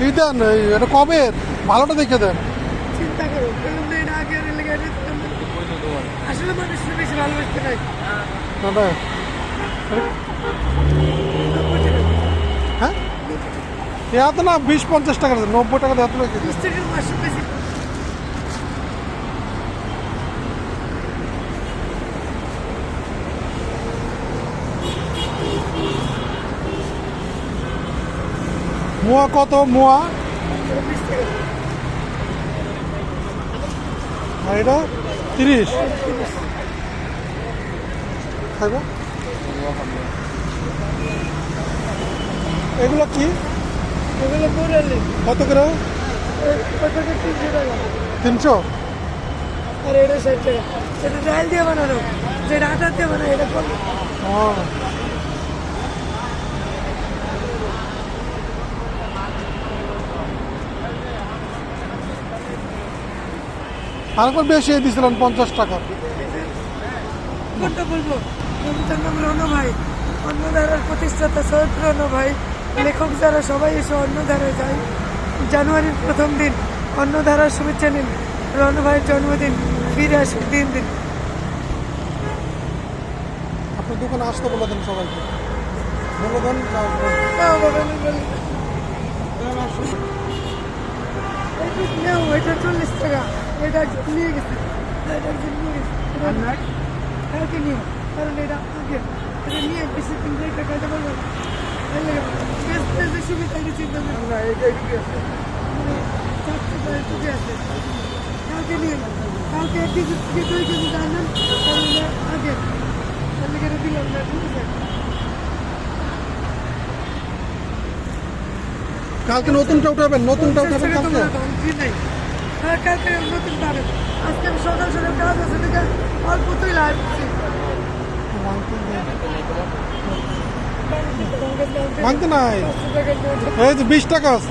ই দেন এটা কবে? ভালোটা দেখে দেন। চিন্তা করো আসলে মানুষ বেশি ভালোবাসতে নাই। হ্যাঁ? এত না বিশ পঞ্চাশ টাকা নব্বই টাকা এত রেখে দেন বিশ টাকার পাঁচশো বেশি মোয়া কত? মোয়া? আর এটা? তিরিশ। এগুলো কি? কত করে? তিনশো? আর এটা ষাট টাকা এটা ডাল দিয়ে বানানো। যেটা আটা দিয়ে বানায় এটা ও। আরেকবার বেশি দিয়েছিলেন পঞ্চাশ টাকা। কোনটা বলব? কবিতার নাম রণ ভাই অন্নধারার প্রতিষ্ঠাতা সৈয়দ রণ ভাই লেখক যারা সবাই এসে অন্নধারা যায়। জানুয়ারির প্রথম দিন অন্নধারার শুভেচ্ছা নিন। রণ ভাইয়ের জন্মদিন ফিরে আসুক দিন দিন। আপনার দোকানে আসতে বলে দেন সবাইকে। বলে দেন। এটা নেও, এটা চল্লিশ টাকা এটা একজন নিয়ে গেছে এটা একজন নিয়ে গেছে এটা কালকে নিও কারণ এটা আগে এটা নিয়ে বেশি দিন রেখে খাইতে পারব না এই লেগে বেশ বেশি সুবিধা কি চিন্তা করি না এটা এদিকে আছে চারটে করে টুকে আছে কালকে নিয়ে নাও। কালকে এক কেজি থেকে দুই কেজি জানেন কারণ এটা আগে তার লেগে এটা দিলাম না ঠিক আছে কালকে নতুনটা উঠাবেন নতুনটা উঠাবেন কালকে? হ্যাঁ কালকে নতুন পাবেন আজকে আমি সকাল সকাল কাজ আছে দেখে লাভ ভাঙতে নাই। এই যে বিশ টাকা আছে।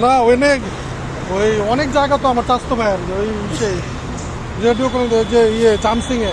না অনেক ওই অনেক জায়গা তো আমার চাস্তো ভাইয়ের, ওই সেই রেডিও করে যে ইয়ে চামসিংয়ে।